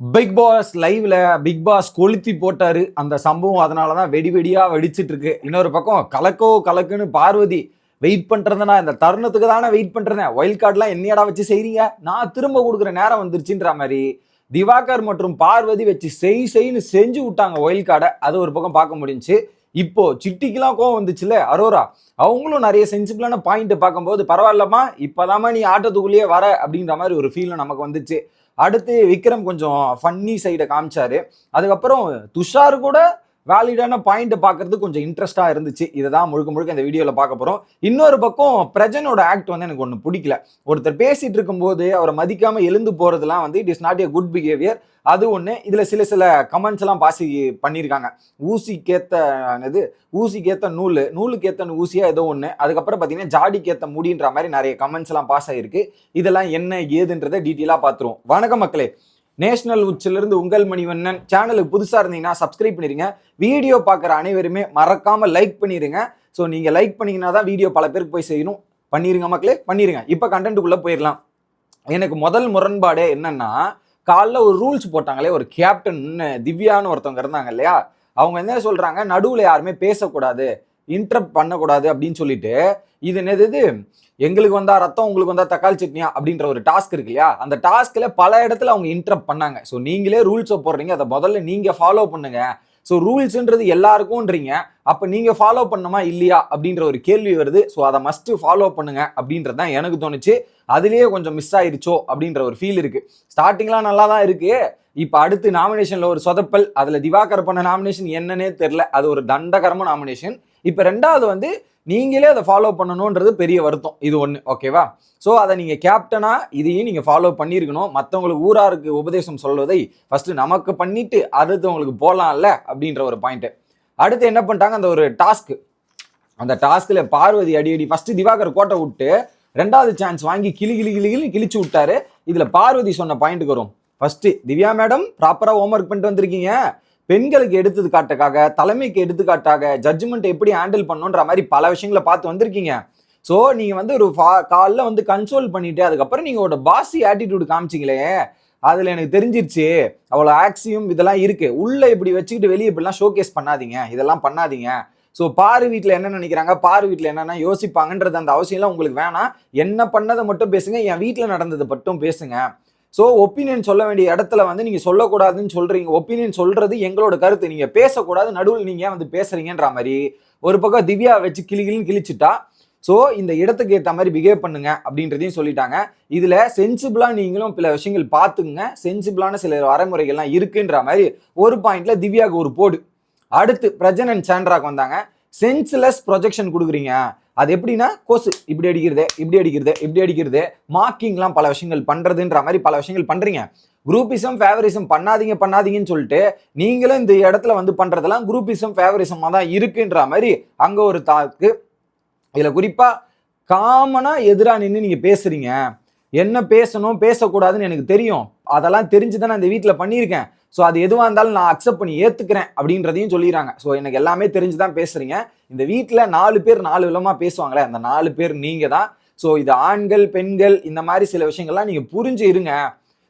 Big boss லைவ்ல big boss கொளுத்தி போட்டாரு. அந்த சம்பவம் அதனால தான் வெடி வெடியா வெடிச்சிட்டு இருக்கு. இன்னொரு பக்கம் கலக்கோ கலக்குன்னு பார்வதி வெயிட் பண்றதுனா இந்த தருணத்துக்கு தானே வெயிட் பண்றேன். ஒயில் கார்டெலாம் என்னையடா வச்சு செய்றீங்க? நான் திரும்ப கொடுக்குற நேரம் வந்துருச்சுன்ற மாதிரி திவாகர் மற்றும் பார்வதி வச்சு செய் செய்னு செஞ்சு விட்டாங்க ஒயில் கார்டை அது ஒரு பக்கம் பார்க்க முடிஞ்சுச்சு இப்போ சிட்டிக்கெல்லாம் கோவம் வந்துச்சுல அரோரா? அவங்களும் நிறைய சென்சிபிளான பாயிண்ட் பார்க்கும்போது பரவாயில்லம்மா இப்போதாம்மா நீ ஆட்டத்துக்குள்ளேயே வர அப்படின்ற மாதிரி ஒரு ஃபீல் நமக்கு வந்துச்சு. அடுத்து விக்ரம் கொஞ்சம் ஃபன்னி சைடை காமிச்சாரு. அதுக்கப்புறம் துஷார் கூட வேலிடான பாயிண்ட் பார்க்கறது கொஞ்சம் இன்ட்ரெஸ்டாக இருந்துச்சு. இதை தான் முழுக்க முழுக்க இந்த வீடியோவில் பார்க்க போகிறோம் இன்னொரு பக்கம் பிரஜனோட ஆக்ட் வந்து எனக்கு ஒன்று பிடிக்கல. ஒருத்தர் பேசிட்டு இருக்கும்போது அவரை மதிக்காமல் எழுந்து போகிறதுலாம் வந்து it is not a good behaviour அது ஒன்று இதில் சில சில கமெண்ட்ஸ் எல்லாம் பாசி பண்ணியிருக்காங்க. ஊசிக்கேத்த இது ஊசிக்கேத்த நூல். நூலுக்கேத்த ஊசியாக ஏதோ ஒன்று அதுக்கப்புறம் பார்த்தீங்கன்னா ஜாடிக்கேத்த முடின்ற மாதிரி நிறைய கமெண்ட்ஸ் எல்லாம் பாஸ் ஆகிருக்கு இதெல்லாம் என்ன ஏதுன்றதை டீட்டெயிலாக பார்த்துருவோம் வணக்கம் மக்களே. நேஷனல் உச்சிலிருந்து உங்கள் மணிவண்ணன். சேனலுக்கு புதுசாக இருந்தீங்கன்னா சப்ஸ்கிரைப் பண்ணிடுங்க வீடியோ பார்க்குற அனைவருமே மறக்காமல் லைக் பண்ணிடுங்க ஸோ நீங்கள் லைக் பண்ணிங்கன்னா தான் வீடியோ பல பேருக்கு போய் செய்யணும் பண்ணிருங்க மக்களே பண்ணிருங்க. இப்போ கண்டென்ட்டுக்குள்ளே போயிடலாம் எனக்கு முதல் முரண்பாடே என்னென்னா காலைல ஒரு ரூல்ஸ் போட்டாங்களே ஒரு கேப்டன் திவ்யான்னு ஒருத்தவங்க இருந்தாங்க இல்லையா? அவங்க என்ன சொல்கிறாங்க நடுவில் யாருமே பேசக்கூடாது இன்டரப்ட் பண்ணக்கூடாது அப்படின்னு சொல்லிட்டு இது என்னது எங்களுக்கு வந்தா ரத்தம் உங்களுக்கு வந்தா தக்காளி சட்னியா அப்படின்ற ஒரு டாஸ்க் இருக்கு இல்லையா? அந்த டாஸ்க்ல பல இடத்துல அவங்க இன்டரப்ட் பண்ணாங்க. ஸோ நீங்களே ரூல்ஸை போடுறீங்க. அதை முதல்ல நீங்க ஃபாலோ பண்ணுங்க. ஸோ ரூல்ஸ்ன்றது எல்லாருக்கும்ன்றீங்க. அப்போ நீங்கள் ஃபாலோ பண்ணுமா இல்லையா? அப்படின்ற ஒரு கேள்வி வருது. ஸோ அதை மஸ்ட்டு ஃபாலோ பண்ணுங்க அப்படின்றது தான் எனக்கு தோணுச்சு. அதுலேயே கொஞ்சம் மிஸ் ஆயிருச்சோ அப்படின்ற ஒரு ஃபீல் இருக்குது ஸ்டார்டிங்லாம் நல்லா தான் இருக்குது இப்போ அடுத்து நாமினேஷனில் ஒரு சொதப்பல். அதில் திவாகர் பண்ண நாமினேஷன் என்னன்னே தெரில அது ஒரு தண்டகரமான நாமினேஷன் இப்போ ரெண்டாவது வந்து நீங்களே அதை ஃபாலோ பண்ணணுன்றது பெரிய வருத்தம். இது ஒன்று ஓகேவா ஸோ அதை நீங்கள் கேப்டனாக இதையும் நீங்கள் ஃபாலோ பண்ணியிருக்கணும். மற்றவங்களுக்கு ஊராருக்கு உபதேசம் சொல்வதை ஃபஸ்ட்டு நமக்கு பண்ணிட்டு அடுத்தவங்களுக்கு போகலாம்ல அப்படின்ற ஒரு பாயிண்ட்டு அடுத்து என்ன பண்ணிட்டாங்க? அந்த ஒரு டாஸ்க்கு அந்த டாஸ்கில் பார்வதி அடி அடி ஃபஸ்ட்டு திவாகர் கோட்டை விட்டு ரெண்டாவது சான்ஸ் வாங்கி கிளி கிளி கிளி கிளி கிழிச்சு விட்டாரு. இதில் பார்வதி சொன்ன பாயிண்ட்டுக்கு வரும். ஃபஸ்ட்டு திவ்யா மேடம் ப்ராப்பராக ஹோம்ஒர்க் பண்ணிட்டு வந்திருக்கீங்க. பெண்களுக்கு எடுத்துக்காட்டுக்காக தலைமைக்கு எடுத்துக்காட்டாக ஜட்ஜ்மெண்ட் எப்படி ஹேண்டில் பண்ணுன்ற மாதிரி பல விஷயங்களை பார்த்து வந்திருக்கீங்க. ஸோ நீங்கள் வந்து ஒரு ஃபா காலில் வந்து கன்சோல் பண்ணிட்டு அதுக்கப்புறம் நீங்கள் ஒரு பாசி ஆட்டிடியூட் காமிச்சிங்களே அதில் எனக்கு தெரிஞ்சிருச்சு. அவ்வளோ ஆக்சியும் இதெல்லாம் இருக்குது உள்ளே இப்படி வச்சுக்கிட்டு வெளியே இப்படிலாம் ஷோகேஸ் பண்ணாதீங்க. இதெல்லாம் பண்ணாதீங்க. ஸோ பாரு வீட்டில் என்ன நினைக்கிறாங்க? பாரு வீட்டில் என்னென்ன யோசிப்பாங்கன்றது அந்த அவசியம்லாம் உங்களுக்கு வேணாம். என்ன பண்ணதை மட்டும் பேசுங்க. என் வீட்டில் நடந்ததை மட்டும் பேசுங்க. ஸோ ஒப்பீனியன் சொல்ல வேண்டிய இடத்துல வந்து நீங்கள் சொல்லக்கூடாதுன்னு சொல்கிறீங்க ஒப்பீனியன் சொல்கிறது எங்களோட கருத்து. நீங்கள் பேசக்கூடாது. நடுவில் நீங்கள் வந்து பேசுறீங்கன்ற மாதிரி. ஒரு பக்கம் திவ்யா வச்சு கிளிகிளின்னு கிழிச்சிட்டா ஸோ இந்த இடத்துக்கு ஏற்ற மாதிரி பிஹேவ் பண்ணுங்க அப்படின்றதையும் சொல்லிட்டாங்க. இதில் சென்சிபிளாக நீங்களும் சில விஷயங்கள் பார்த்துங்க சென்சிபிளான சில வரைமுறைகள்லாம் இருக்குன்ற மாதிரி ஒரு பாயிண்டில் திவ்யாவுக்கு ஒரு போடு. அடுத்து பிரஜன் அண்ட் சாண்ட்ராக்கு வந்தாங்க. சென்ஸ்லெஸ் ப்ரொஜெக்ஷன் கொடுக்குறீங்க. அது எப்படின்னா கோசு இப்படி அடிக்கிறது இப்படி அடிக்கிறது இப்படி அடிக்கிறது. மார்க்கிங்லாம் பல விஷயங்கள் பண்ணுறதுன்ற மாதிரி பல விஷயங்கள் பண்ணுறீங்க குரூப்பிசம் ஃபேவரிசம் பண்ணாதீங்க பண்ணாதீங்கன்னு சொல்லிட்டு நீங்களும் இந்த இடத்துல வந்து பண்ணுறதெல்லாம் குரூப்பிசம் ஃபேவரிசமாக தான் இருக்குன்ற மாதிரி அங்கே ஒரு தாக்கு. இதில் குறிப்பாக காமனாக எதிராக நின்று நீங்கள் பேசுகிறீங்க என்ன பேசணும் பேசக்கூடாதுன்னு எனக்கு தெரியும். அதெல்லாம் தெரிஞ்சு தான் நான் இந்த வீட்டில் பண்ணியிருக்கேன். ஸோ அது எதுவாக இருந்தாலும் நான் அக்செப்ட் பண்ணி ஏற்றுக்கிறேன் அப்படின்றதையும் சொல்லிடுறாங்க. ஸோ எனக்கு எல்லாமே தெரிஞ்சு தான் பேசுறீங்க. இந்த வீட்டில் நாலு பேர் நாலு விதமாக பேசுவாங்களே அந்த நாலு பேர் நீங்கள் தான் ஸோ இது ஆண்கள் பெண்கள் இந்த மாதிரி சில விஷயங்கள்லாம் நீங்கள் புரிஞ்சு இருங்க.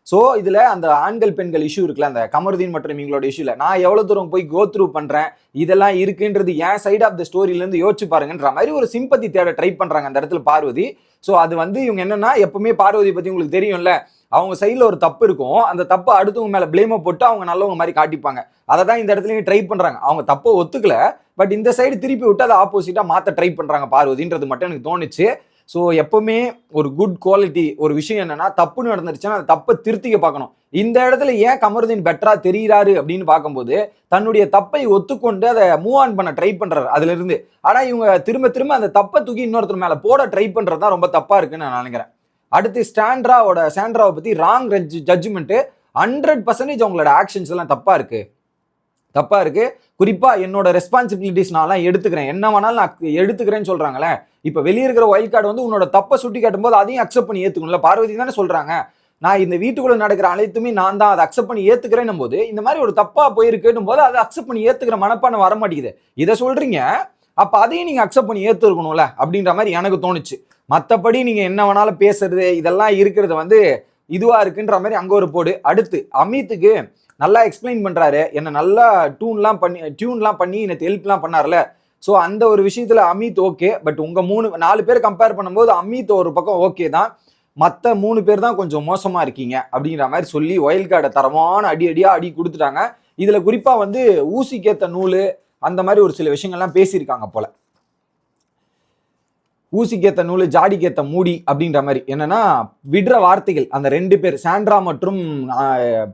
ஸோ இதில் அந்த ஆண்கள் பெண்கள் இஷ்யூ இருக்குல்ல அந்த கமருதீன் மற்றும் இவங்களோட இஷ்யூவில் நான் எவ்வளோ தூரம் போய் கோ த்ரூ பண்ணுறேன் இதெல்லாம் இருக்குன்றது என் சைடு ஆஃப் த ஸ்டோரியிலேருந்து யோசிச்சு பாருங்கன்ற மாதிரி ஒரு சிம்பத்தி தேட ட்ரை பண்ணுறாங்க அந்த இடத்துல பார்வதி. ஸோ அது வந்து இவங்க என்னென்னா எப்பவுமே பார்வதி பற்றி உங்களுக்கு தெரியும்ல அவங்க சைடில் ஒரு தப்பு இருக்கும். அந்த தப்பை அடுத்தவங்க மேலே ப்ளேமை போட்டு அவங்க நல்லவங்க மாதிரி காட்டிப்பாங்க. அதை தான் இந்த இடத்துலையும் ட்ரை பண்ணுறாங்க அவங்க தப்பை ஒத்துக்கல. பட் இந்த சைடு திருப்பி விட்டு அதை ஆப்போசிட்டாக மாற்ற ட்ரை பண்ணுறாங்க பார்வதின்றது மட்டும் எனக்கு தோணுச்சு. ஸோ எப்பவுமே ஒரு குட் குவாலிட்டி ஒரு விஷயம் என்னன்னா தப்புன்னு நடந்துருச்சுன்னா அந்த தப்பை திருத்திக்க பார்க்கணும். இந்த இடத்துல ஏன் கமருதீன் பெட்டரா தெரிகிறாரு அப்படின்னு பார்க்கும்போது தன்னுடைய தப்பை ஒத்துக்கொண்டு அதை மூவ் ஆன் பண்ண ட்ரை பண்றாரு அதுல இருந்து. ஆனா இவங்க திரும்ப திரும்ப அந்த தப்பை தூக்கி இன்னொருத்தர் மேல போட ட்ரை பண்றது தான் ரொம்ப தப்பா இருக்குன்னு நான் நினைக்கிறேன். அடுத்து ஸ்டாண்ட்ராவோட சாண்ட்ராவை பத்தி ராங் ஜட்ஜ்மெண்ட் ஹண்ட்ரட் பர்சன்டேஜ் அவங்களோட ஆக்ஷன்ஸ் எல்லாம் தப்பா இருக்கு. தப்பா இருக்கு. குறிப்பா என்னோட ரெஸ்பான்சிபிலிட்டிஸ் நான் எடுத்துக்கிறேன். என்ன வேணாலும் நான் எடுத்துக்கிறேன்னு சொல்றாங்களே. இப்ப வெளியே இருக்கிற ஒயில் கார்டு வந்து உன்னோட தப்பை சுட்டி காட்டும் போது அதையும் அக்செப்ட் பண்ணி ஏத்துக்கணும்ல பார்வதி தானே சொல்றாங்க. நான் இந்த வீட்டுக்குள்ள நடக்கிற அனைத்துமே நான் தான் அதை அக்செப்ட் பண்ணி ஏத்துக்கிறேன் போது இந்த மாதிரி ஒரு தப்பா போயிருக்குன்னு போது அதை அக்செப்ட் பண்ணி ஏத்துக்கிற மனப்பான வர மாட்டேங்குது இதை சொல்றீங்க. அப்ப அதையும் நீங்க அக்செப்ட் பண்ணி ஏத்துக்கணும்ல அப்படின்ற மாதிரி எனக்கு தோணுச்சு. மற்றபடி நீங்க என்ன வேணாலும் பேசுறது இதெல்லாம் இருக்கிறது வந்து இதுவா இருக்குன்ற மாதிரி அங்க ஒரு போடு. அடுத்து அமித்துக்கு நல்லா எக்ஸ்பிளைன் பண்றாரு. என்ன நல்லா டூன்லாம் பண்ணி டியூன்லாம் பண்ணி எனக்கு ஹெல்ப்லாம் பண்ணார்ல ஸோ அந்த ஒரு விஷயத்துல அமித் ஓகே பட் உங்க மூணு நாலு பேர் கம்பேர் பண்ணும்போது அமித் ஒரு பக்கம் ஓகே தான். மற்ற மூணு பேர் தான் கொஞ்சம் மோசமா இருக்கீங்க அப்படிங்கிற மாதிரி சொல்லி ஒயில் கார்டை தரமான அடி அடியா அடி கொடுத்துட்டாங்க. இதுல குறிப்பா வந்து ஊசிக்கேத்த நூல் அந்த மாதிரி ஒரு சில விஷயங்கள்லாம் பேசியிருக்காங்க போல. ஊசிக்கேத்த நூல் ஜாடிக்கேத்த மூடி அப்படின்ற மாதிரி. என்னன்னா விடுற வார்த்தைகள் அந்த ரெண்டு பேர் சாண்ட்ரா மற்றும்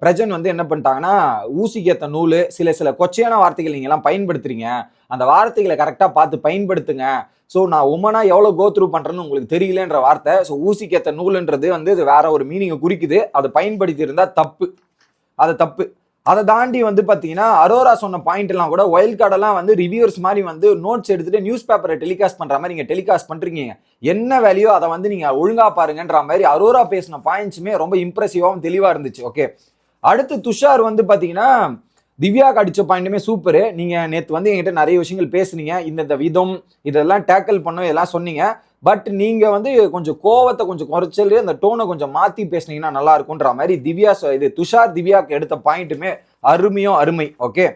பிரஜன் வந்து என்ன பண்ணிட்டாங்கன்னா ஊசிக்கேத்த நூல் சில சில கொச்சையான வார்த்தைகள் நீங்க எல்லாம் பயன்படுத்துறீங்க. அந்த வார்த்தைகளை கரெக்டாக பார்த்து பயன்படுத்துங்க. ஸோ நான் உமனா எவ்வளோ கோத்ரூ பண்ணுறேன்னு உங்களுக்கு தெரியலன்ற வார்த்தை. ஸோ ஊசிக்கேத்த நூலுன்றது வந்து இது வேற ஒரு மீனிங்கை குறிக்குது. அதை பயன்படுத்தி இருந்தால் தப்பு. அது தப்பு. அதை தாண்டி வந்து பார்த்தீங்கன்னா அரோரா சொன்ன பாயிண்ட் எல்லாம் கூட ஒயில் கார்டெல்லாம் வந்து ரிவ்யூவர்ஸ் மாதிரி வந்து நோட்ஸ் எடுத்துட்டு நியூஸ் பேப்பரை டெலிகாஸ்ட் பண்ற மாதிரி நீங்க டெலிகாஸ்ட் பண்றீங்க. என்ன வேலையோ அதை வந்து நீங்க ஒழுங்கா பாருங்கன்ற மாதிரி அரோரா பேசின பாயிண்ட்ஸுமே ரொம்ப இம்ப்ரெசிவாகவும் தெளிவா இருந்துச்சு. ஓகே அடுத்து துஷார் வந்து பார்த்தீங்கன்னா திவ்யாக்கு அடிச்ச பாயிண்ட்டுமே சூப்பரு நீங்க நேற்று வந்து என்கிட்ட நிறைய விஷயங்கள் பேசுனீங்க. இந்த விதம் இதெல்லாம் டேக்கிள் பண்ணோம் எல்லாம் சொன்னீங்க. பட் நீங்க வந்து கொஞ்சம் கோவத்தை கொஞ்சம் குறைச்சல் அந்த டோனை கொஞ்சம் மாத்தி பேசுனீங்கன்னா நல்லா இருக்கும்ன்ற மாதிரி திவ்யா இது துஷார் திவ்யாக்கு எடுத்த பாயிண்ட்டுமே அருமையும் அருமை ஓகே?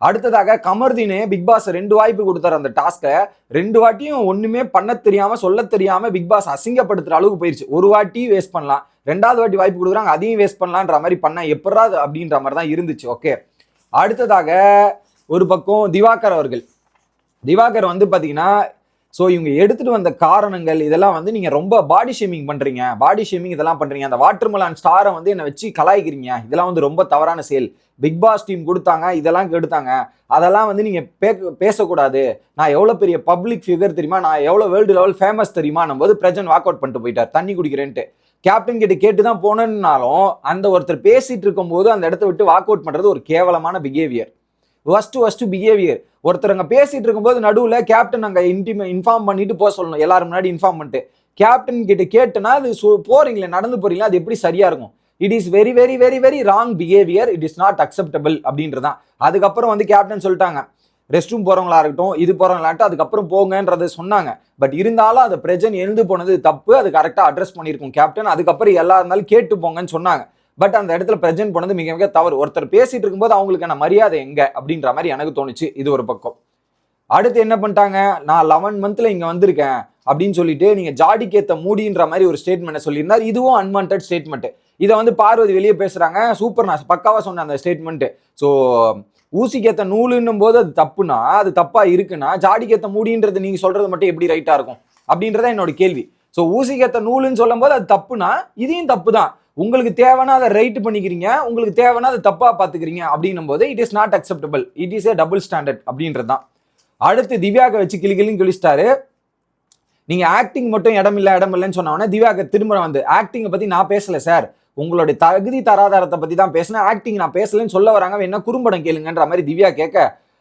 அடுத்ததாக கமர்தீனு பிக் பாஸ் ரெண்டு வாய்ப்பு கொடுத்தாரு அந்த டாஸ்க்கை. ரெண்டு வாட்டியும் ஒண்ணுமே பண்ண தெரியாம சொல்ல தெரியாம பிக் பாஸ் அசிங்கப்படுத்துற அளவுக்கு போயிருச்சு. ஒரு வாட்டி வேஸ்ட் பண்ணலாம். ரெண்டாவது வாட்டி வாய்ப்பு கொடுக்குறாங்க அதையும் வேஸ்ட் பண்ணலான்ற மாதிரி பண்ண எப்படா அப்படின்ற மாதிரி தான் இருந்துச்சு ஓகே? அடுத்ததாக ஒரு பக்கம் திவாகர் அவர்கள். திவாகர் வந்து பாத்தீங்கன்னா ஸோ இவங்க எடுத்துட்டு வந்த காரணங்கள் இதெல்லாம் வந்து நீங்க ரொம்ப பாடி ஷேமிங் பண்றீங்க. பாடி ஷேமிங் இதெல்லாம் பண்றீங்க. அந்த வாட்டர்மலான் ஸ்டாரை வந்து என்னை வச்சு கலாய்க்கிறீங்க. இதெல்லாம் வந்து ரொம்ப தவறான செயல். பிக் பாஸ் டீம் கொடுத்தாங்க இதெல்லாம் கெடுத்தாங்க. அதெல்லாம் வந்து நீங்க பே- பேசக்கூடாது. நான் எவ்வளவு பெரிய பப்ளிக் ஃபிகர் தெரியுமா? நான் எவ்வளவு வேர்ல்டு லெவல் ஃபேமஸ் தெரியுமா? நம்ம போது பிரஜன் வாக் அவுட் பண்ணிட்டு போயிட்டார். தண்ணி குடிக்கிறேன்ட்டு. கேப்டன் கிட்ட கேட்டு தான் போனேன்னாலும் அந்த ஒருத்தர் பேசிட்டு இருக்கும்போது அந்த இடத்த விட்டு வாக் அவுட் பண்ணுறது ஒரு கேவலமான பிஹேவியர் ஒஸ்ட் ஒஸ்ட் பிஹேவியர் ஒருத்தர் அங்க பேசிட்டு இருக்கும்போது நடுவில் கேப்டன் அங்கே இன்டிமே இன்ஃபார்ம் பண்ணிட்டு போக சொல்லணும். எல்லாரும் முன்னாடி இன்ஃபார்ம் பண்ணிட்டு. கேப்டன் கிட்ட கேட்டுனா அது சு- போறீங்களே நடந்து போறீங்களா அது எப்படி சரியா இருக்கும்? It is very very very very wrong behaviour it is not acceptable அப்படின்றதான் அதுக்கப்புறம் வந்து கேப்டன் சொல்லிட்டாங்க. ரெஸ்ட் ரூம் போகிறவங்களா இருக்கட்டும் இது போகிறவங்களாட்டும் அதுக்கப்புறம் போங்கன்றதை சொன்னாங்க. பட் இருந்தாலும் அது பிரஜன் எழுந்து போனது தப்பு. அது கரெக்டாக அட்ரஸ் பண்ணியிருக்கும் கேப்டன் அதுக்கப்புறம் எல்லா இருந்தாலும் கேட்டு போங்கன்னு சொன்னாங்க. பட் அந்த இடத்துல பிரஜன் பண்ணது மிக மிக தவறு. ஒருத்தர் பேசிட்டு இருக்கும்போது அவங்களுக்கான மரியாதை எங்க? அப்படின்ற மாதிரி எனக்கு தோணுச்சு. இது ஒரு பக்கம். அடுத்து என்ன பண்ணிட்டாங்க? நான் லெவன் மந்த்ல இங்க வந்திருக்கேன் அப்படின்னு சொல்லிட்டு நீங்க ஜாடிக்கேத்த மூடின்ற மாதிரி ஒரு ஸ்டேட்மெண்ட் சொல்லியிருந்தார். இதுவும் அன்வான்ட் ஸ்டேட்மெண்ட் இதை வந்து பார்வதி வெளியே பேசுறாங்க. சூப்பர் நான் பக்காவா சொன்னேன் அந்த ஸ்டேட்மெண்ட் ஸோ ஊசிக்கேத்த நூலுன்னும் போது அது தப்புனா அது தப்பா இருக்குன்னா ஜாடிக்கேத்த மூடின்றது நீங்க சொல்றது மட்டும் எப்படி ரைட்டா இருக்கும்? அப்படின்றத என்னோட கேள்வி. ஸோ ஊசிக்கேத்த நூலுன்னு சொல்லும் போது அது தப்புனா இதையும் தப்பு தான் உங்களுக்கு தேவைன்னா அதை ரைட் பண்ணிக்கிறீங்க உங்களுக்கு தேவைன்னா அதை தப்பாக பார்த்துக்கிறீங்க அப்படின்னும் போது it is not acceptable it is a double standard அப்படின்றது தான் அடுத்து திவ்யாவை வச்சு கிளி கிளின்னு கிழிச்சிட்டாரு. நீங்கள் ஆக்டிங் மட்டும் இடம் இல்லை இடம் இல்லைன்னு சொன்னவொடனே திவ்யாக்கு திரும்ப வந்து ஆக்டிங்கை பற்றி நான் பேசலை சார் உங்களுடைய தகுதி தராதாரத்தை பற்றி தான் பேசினேன். ஆக்டிங் நான் பேசலைன்னு சொல்ல வராங்க. என்ன குறும்படம் கேளுங்கன்ற மாதிரி திவ்யா கேட்க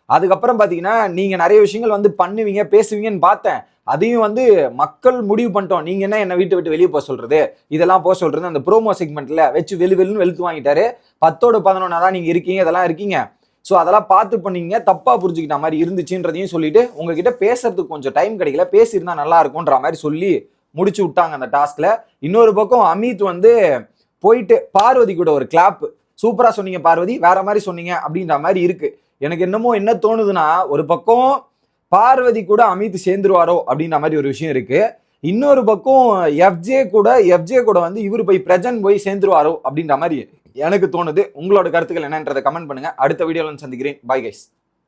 அதுக்கப்புறம் பார்த்தீங்கன்னா நீங்கள் நிறைய விஷயங்கள் வந்து பண்ணுவீங்க பேசுவீங்கன்னு பார்த்தேன். அதையும் வந்து மக்கள் முடிவு பண்ணிட்டோம். நீங்க என்ன என்ன வீட்டை விட்டு வெளியே போக சொல்றது? இதெல்லாம் போக சொல்றது அந்த ப்ரோமோ செக்மெண்ட்ல வச்சு வெளி வெளுன்னு வெளுத்து வாங்கிட்டாரு. பத்தோடு பதினொன்னா தான் நீங்க இருக்கீங்க இதெல்லாம் இருக்கீங்க. ஸோ அதெல்லாம் பார்த்து பண்ணீங்க. தப்பா புரிஞ்சுக்கிட்ட மாதிரி இருந்துச்சுன்றதையும் சொல்லிட்டு உங்ககிட்ட பேசுறதுக்கு கொஞ்சம் டைம் கிடைக்கல. பேசியிருந்தா நல்லா இருக்கும்ன்ற மாதிரி சொல்லி முடிச்சு விட்டாங்க அந்த டாஸ்க்ல இன்னொரு பக்கம் அமித் வந்து போயிட்டு பார்வதி கூட ஒரு கிளாப் சூப்பரா சொன்னீங்க பார்வதி. வேற மாதிரி சொன்னீங்க அப்படின்ற மாதிரி இருக்கு. எனக்கு என்னமோ என்ன தோணுதுன்னா ஒரு பக்கம் பார்வதி கூட அமித் சேர்ந்துருவாரோ அப்படின்ற மாதிரி ஒரு விஷயம் இருக்கு. இன்னொரு பக்கம் எஃப்ஜே கூட எஃப்ஜே கூட வந்து இவர் போய் பிரஜன் போய் சேர்ந்துருவாரோ அப்படின்ற மாதிரி எனக்கு தோணுது. உங்களோட கருத்துக்கள் என்னன்றதை கமெண்ட் பண்ணுங்க. அடுத்த வீடியோல சந்திக்கிறேன். Bye guys